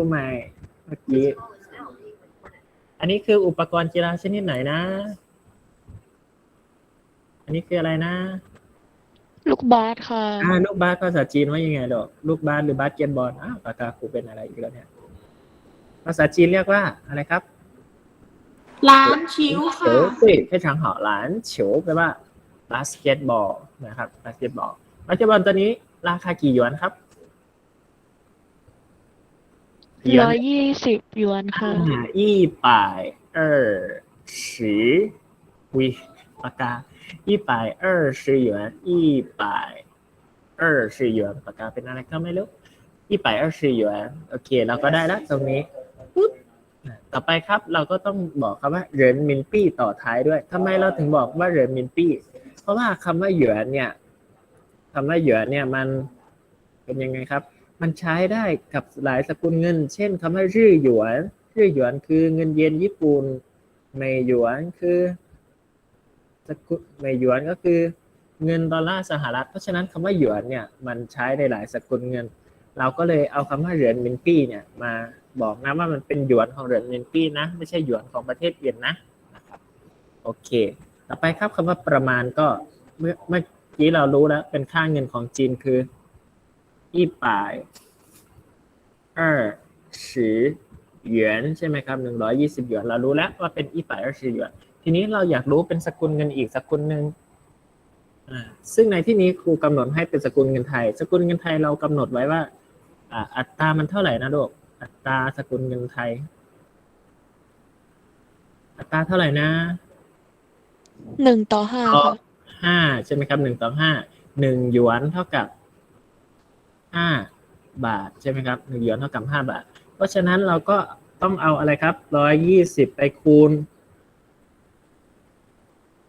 รู้ไหมเมื่อกี้ อันนี้คืออุปกรณ์กีฬาชนิดไหนนะ อันนี้คืออะไรนะ ลูกบาสค่ะ อ่าลูกบาสภาษาจีนว่ายังไงดอกลูกบาสหรือบาสเกตบอลอ้าวปากกาครูเป็นอะไรอีกแล้วเนี่ย ภาษาจีนเรียกว่าอะไรครับ ร้านชิวค่ะ เฉียว对非常好หลานเฉียวแปลว่าบาสเกตบอลนะครับบาสเกตบอลบาสเกตบอลตัวนี้ราคากี่หยวนครับ หยวน ร้อยยี่สิบหยวนค่ะ อ่า一百二十วิปากกา一百二十元一百二十元ปากกาเป็นอะไรก็ไม่รู้一百二十元โอเค เราก็ได้แล้วตรงนี้ปุ๊บอ่ะต่อไปครับเราก็ต้องบอกครับว่าเหรียญมินปี้ต่อท้ายด้วยทำไมเราถึงบอกว่าเหรียญมินปี้เพราะว่าคำว่าหยวนเนี่ยคำว่าหยวนเนี่ยมันเป็นยังไงครับ มันใช้ได้กับหลายสกุลเงิน เช่นคำว่ารื่อหยวนรื่อหยวนคือเงินเยนญี่ปุ่นเมยหยวนคือสกุลเมยหยวนก็คือ เงินดอลลาร์สหรัฐ เพราะฉะนั้นคำว่าหยวนเนี่ยมันใช้ในหลายสกุลเงิน เราก็เลยเอาคำว่าเหรียญมินปี้เนี่ยมาบอกนะว่ามันเป็นหยวนของเหรียญมินปี้นะ ไม่ใช่หยวนของประเทศอื่นนะนะครับโอเค ต่อไปครับคำว่าประมาณก็เมื่อเมื่อกี้เรารู้แล้วเป็นค่าเงินของจีนคือ 一百二十หยวนใช่ไหมครับหนึ่งร้อยยี่สิบหยวนเรารู้แล้วว่าเป็น一百二十หยวนทีนี้เราอยากรู้เป็นสกุลเงินอีกสกุลหนึ่งอ่าซึ่งในที่นี้ครูกำหนดให้เป็นสกุลเงินไทย สกุลเงินไทยเรากำหนดไว้ว่า อ่า อัตรามันเท่าไหร่นะลูกอัตราสกุลเงินไทย อัตราเท่าไหร่นะ หนึ่งต่อห้า ต่อ ค่ะ ห้าใช่ไหมครับหนึ่งต่อห้าหนึ่งหยวนเท่ากับ ห้าบาทใช่ไหมครับหนึ่งหยวนเท่ากับห้าบาท เพราะฉะนั้นเราก็ต้องเอาอะไรครับร้อยยี่สิบไปคูณ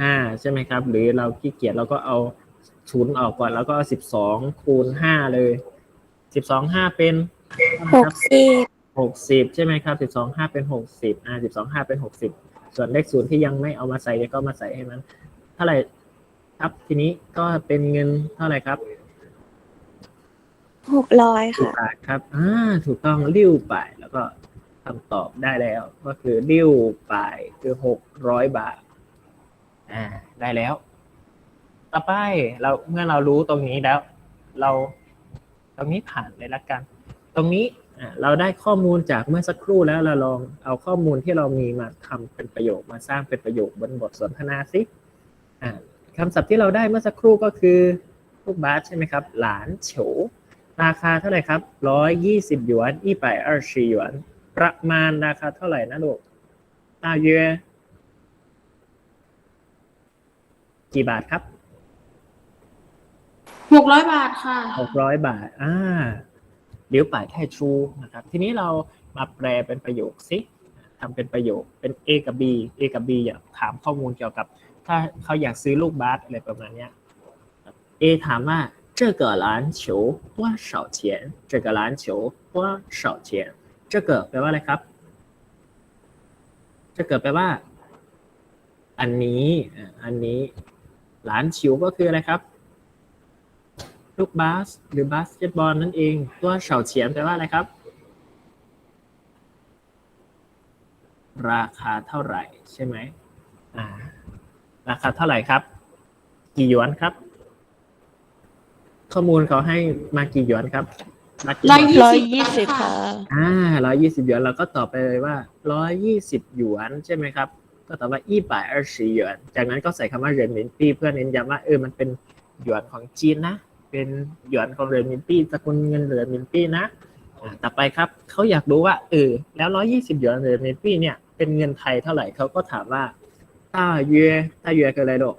ห้าใช่ไหมครับ หรือเราขี้เกียจเราก็เอาศูนย์ออกก่อน แล้วก็เอาสิบสองคูณห้าเลยสิบสองห้าเป็นเท่าไหร่ครับสิบหกสิบใช่ไหมครับสิบสองห้าเป็นหกสิบอ่าสิบสองห้าเป็นหกสิบส่วนเลขศูนย์ที่ยังไม่เอามาใส่เนี่ยก็มาใส่ให้มันเท่าไหร่ครับทีนี้ก็เป็นเงินเท่าไหร่ครับ หกร้อยสิบค่ะ บาทครับ อ่า ถูกต้องริ้วไปแล้วก็คำตอบได้แล้ว ก็คือริ้วไปคือหกร้อยบาท อ่า ได้แล้ว ต่อไปเราเมื่อเรารู้ตรงนี้แล้ว เราตรงนี้ผ่านเลยละกัน ตรงนี้อ่าเราได้ข้อมูลจากเมื่อสักครู่แล้วเราลองเอาข้อมูลที่เรามีมาทำเป็นประโยคมาสร้างเป็นประโยคบนบทสนทนาสิอ่าคำศัพท์ที่เราได้เมื่อสักครู่ก็คือลูกบาสใช่ไหมครับ หลานโฉ ราคาเท่าไหร่ครับร้อยยี่สิบหยวนอีไป二十หยวน ประมาณราคาเท่าไหร่นะลูก大约กี่บาทครับ หกร้อยบาทค่ะ หกร้อยบาท อ่าเดี๋ยวป่ายไทชูนะครับ ทีนี้เรามาแปลเป็นประโยคสิทำเป็นประโยค เป็น A กับ B A กับ B อยากถามข้อมูลเกี่ยวกับ ถ้าเขาอยากซื้อลูกบาสอะไรประมาณเนี้ย A ถามว่า 这个篮球多少钱这个篮球多少钱这个แปลว่าอะไรครับ这个แปลว่า อันนี้อ่ะอันนี้หลานฉิวก็คืออะไรครับ ลูกบาสหรือบาสเกตบอลนั่นเองตัวเฉาเฉียนแปลว่าอะไรครับ ราคาเท่าไหร่ใช่ไหมอ่า ราคาเท่าไหร่ครับ กี่หยวนครับ ข้อมูลเขาให้มากี่หยวนครับมากี่หยวน120ร้อยยี่สิบค่ะ อ่าร้อยยี่สิบหยวนเราก็ตอบไปเลยว่าร้อยยี่สิบหยวนใช่ไหมครับ ก็ตอบว่าอีป่าย二十หยวน จากนั้นก็ใส่คำว่าเหรียญหมินปี้เพื่อเน้นย้ำว่าเออมันเป็นหยวนของจีนนะ เป็นหยวนของเหรียญหมินปี้สกุลเงินเหรียญหมินปี้นะอ่าต่อไปครับเขาอยากรู้ว่าเออแล้วร้อยยี่สิบหยวนเหรียญหมินปี้เนี่ยเป็นเงินไทยเท่าไหร่เขาก็ถามว่าต้าเยต้าเยคืออะไรดอก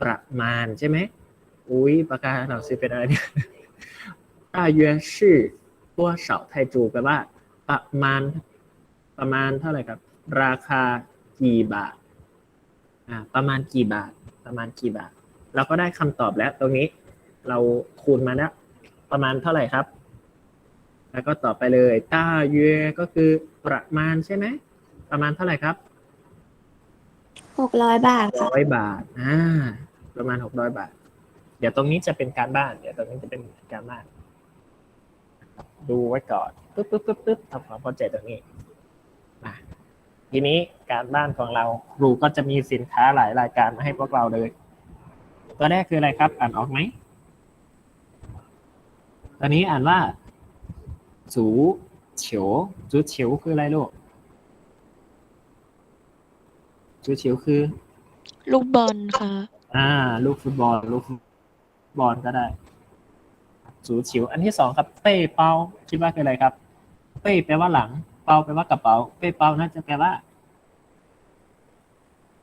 ประมาณใช่ไหม อุ้ยปากกาเราซื้อเป็นอะไรเนี่ย 大约是多少泰铢แปลว่า ประมาณ ประมาณเท่าไหร่ครับ ราคากี่บาท อ่า ประมาณกี่บาท ประมาณกี่บาท เราก็ได้คำตอบแล้วตรงนี้ เราคูณมาแล้ว ประมาณเท่าไหร่ครับ แล้วก็ตอบไปเลยต้าเยก็คือประมาณใช่ไหม ประมาณเท่าไหร่ครับ หกร้อยบาทค่ะ ร้อยบาท อ่า ประมาณหกร้อยบาท เดี๋ยวตรงนี้จะเป็นการบ้าน เดี๋ยวตรงนี้จะเป็นการบ้าน ดูไว้ก่อนปึ๊บปึ๊บปึ๊บปึ๊บทำความเข้าใจตรงนี้มาทีนี้การบ้านของเราครูก็จะมีสินค้าหลายรายการมาให้พวกเราเลย ตัวแรกคืออะไรครับ อ่านออกไหมตัวนี้อ่านว่าจูเฉียวจูเฉียวคืออะไรลูกจูเฉียวคือ ลูกบอลค่ะ อ่า ลูกฟุตบอล ลูกฟุต บอลก็ได้จูฉิว อันที่สองครับ เป้เปาคิดว่าคืออะไรครับ เป้แปลว่าหลัง เปาแปลว่ากระเป๋า เป้เปาน่าจะแปลว่า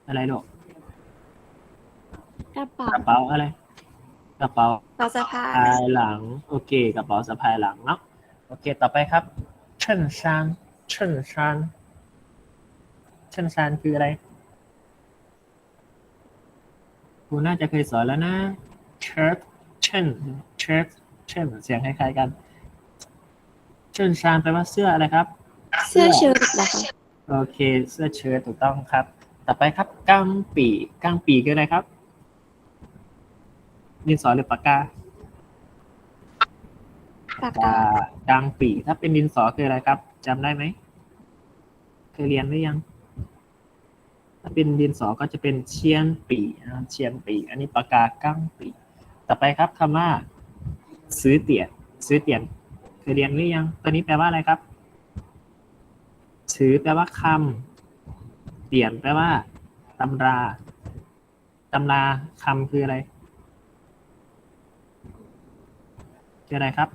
อะไรลูกกระเป๋ากระเป๋าอะไร กระเป๋าเราสะพาสะพายหลัง โอเค กระเป๋าสะพายหลังเนาะ โอเค ต่อไปครับ เชิญชานเชิญชานเชิญชานคืออะไรครูน่าจะเคยสอนแล้วนะ shirt เชิญ shirt เชิญเสียงคล้ายๆกัน เชิญชานแปลว่าเสื้ออะไรครับ เสื้อเชิ้ตเหรอคะโอเค เสื้อเชิ้ตถูกต้องครับ ต่อไปครับกังปีกังปีคืออะไรครับดินสอหรือปากกาปากกกาากลางปีถ้าเป็นดินสอคืออะไรครับจำได้ไหมเคยเรียนหรือยัง ถ้าเป็นดินสอก็จะเป็นเชียนปีนะเชียนปี อันนี้ปากกาก้างปี ต่อไปครับคำว่า ซื้อเตียน ซื้อเตียนเคยเรียนหรือยัง ตัวนี้แปลว่าอะไรครับ ซื้อแปลว่าคำเตียนแปลว่าตำราตำราคำคืออะไรคืออะไรครับ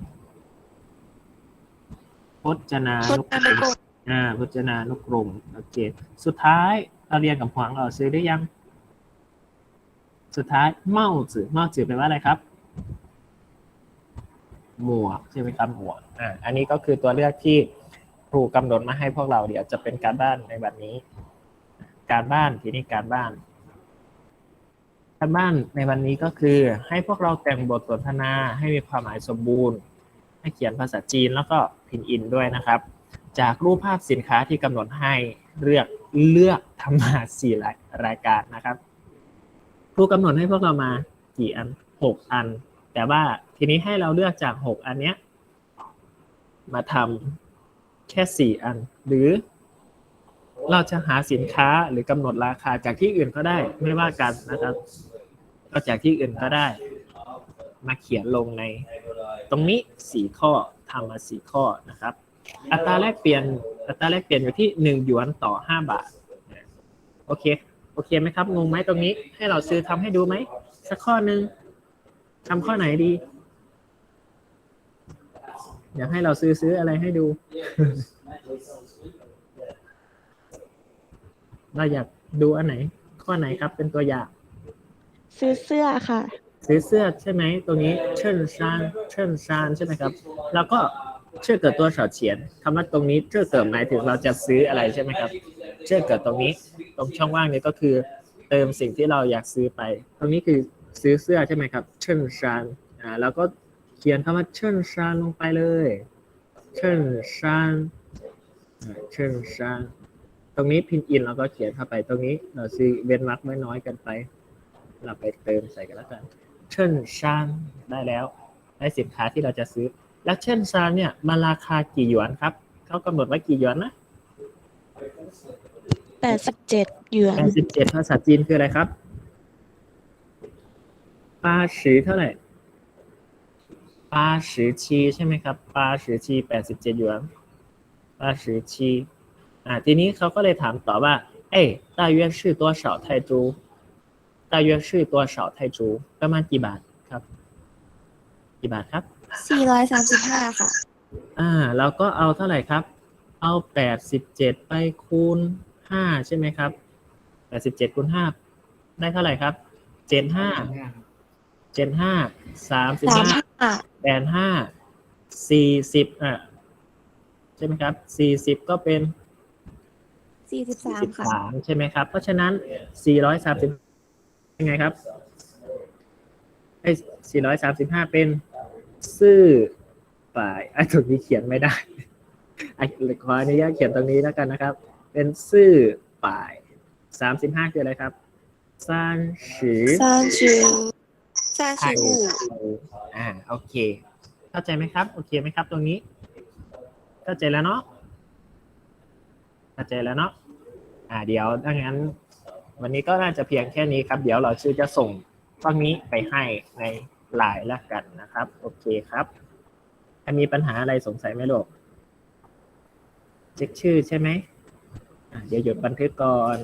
พจนาพนุจกรนานุมกรมอ่า พจนานุกรมโอเค สุดท้ายเราเรียนกับหวางเราซื้อได้ยัง สุดท้ายเมาจือเมาจือแปลว่าอะไรครับ หมวกใช่ไหมครับหมวกอ่าอันนี้ก็คือตัวเลือกที่ครูกำหนดมาให้พวกเราเดี๋ยวจะเป็นการบ้านในวันนี้ การบ้านทีนี้การบ้าน การบ้านในวันนี้ก็คือ ให้พวกเราแต่งบทสนทนาให้มีความหมายสมบูรณ์ ให้เขียนภาษาจีนแล้วก็พินอินด้วยนะครับ จากรูปภาพสินค้าที่กำหนดให้เลือกเลือกทำมาสี่รายการนะครับ ครูกำหนดให้พวกเรามากี่อันหกอัน แต่ว่าทีนี้ให้เราเลือกจากหกอันเนี้ย มาทำแค่สี่อัน หรือ เราจะหาสินค้าหรือกำหนดราคาจากที่อื่นก็ได้ ไม่ว่ากันนะครับก็จากที่อื่นก็ได้ มาเขียนลงใน ตรงนี้สี่ข้อทำมาสี่ข้อนะครับ อัตราแลกเปลี่ยนอัตราแลกเปลี่ยนอยู่ที่หนึ่งหยวนต่อห้าบาท โอเค โอเคไหมครับ งงไหมตรงนี้ ให้เราซื้อทำให้ดูไหม สักข้อหนึ่งทำข้อไหนดี อยากให้เราซื้อซื้ออะไรให้ดู เราอยากดูอันไหน ข้อไหนครับ เป็นตัวอย่าง ซื้อเสื้อค่ะ ซื้อเสื้อใช่ไหม ตรงนี้ เชิญซานเชิญซานใช่ไหมครับ แล้วก็เชื่อเกิดตัวเฉาเฉียนคำว่าตรงนี้เชื่อเกิดหมายถึงเราจะซื้ออะไรใช่ไหมครับ เชื่อเกิดตรงนี้ ตรงช่องว่างนี้ก็คือเติมสิ่งที่เราอยากซื้อไป ตรงนี้คือซื้อเสื้อใช่ไหมครับ เชิญซานอ่าแล้วก็เขียนคำว่าเชิญซานลงไปเลย เชิญซานอ่าเชิญซานตรงนี้พินอินเราก็เขียนเข้าไป ตรงนี้เราซื้อเว้นวรรคไม่น้อยกันไป เราไปเติมใส่กันแล้วกันเชิญชานได้แล้วได้สินค้าที่เราจะซื้อ แล้วเชิญชานเนี่ยมันราคากี่หยวนครับเขากำหนดไว้กี่หยวนนะ แปดสิบเจ็ดหยวน แปดสิบเจ็ดภาษาจีนคืออะไรครับปาสือเท่าไหร่ปาสือชีใช่ไหมครับปาสือชีแปดสิบเจ็ดหยวนปาสือชีอ่าทีนี้เขาก็เลยถามต่อว่า เอ้大约是多少泰铢大约是多少泰铢ประมาณกี่บาทครับ กี่บาทครับ สี่ร้อยสามสิบห้าค่ะ อ่าเราก็เอาเท่าไหร่ครับ เอาแปดสิบเจ็ดไปคูณ ห้าใช่ไหมครับแปดสิบเจ็ดคูณห้าได้เท่าไหร่ครับเจ็ดห้าเจ็ดห้าสามสิบสามห้าห้าแปดห้าสี่สิบอะใช่ไหมครับสี่สิบก็เป็นสี่สิบสามสิบค่ะสามใช่ไหมครับ เพราะฉะนั้นสี่ร้อยสามสิบยังไงครับไอ้สี่ร้อยสามสิบห้าเป็นซื่อป่ายไอ้ตรงนี้เขียนไม่ได้ไอ้ขออนุญาตเขียนตรงนี้แล้วกันนะครับ เป็นซื่อป่ายสามสิบห้าคืออะไรครับซานสือสามสิบสามไทสิบยอู่อ่าโอเค เข้าใจไหมครับ โอเคไหมครับ ตรงนี้ เข้าใจแล้วเนาะเข้าใจแล้วเนาะอ่า เดี๋ยวถ้างั้น วันนี้ก็น่าจะเพียงแค่นี้ครับ เดี๋ยวเราชื่อจะส่งฟังนี้ไปให้ในไลน์แล้วกันนะครับ โอเคครับถ้ามีปัญหาอะไรสงสัยไหมลูกเช็คชื่อใช่ไหมอะ เดี๋ยวหยุดบันทึกก่อน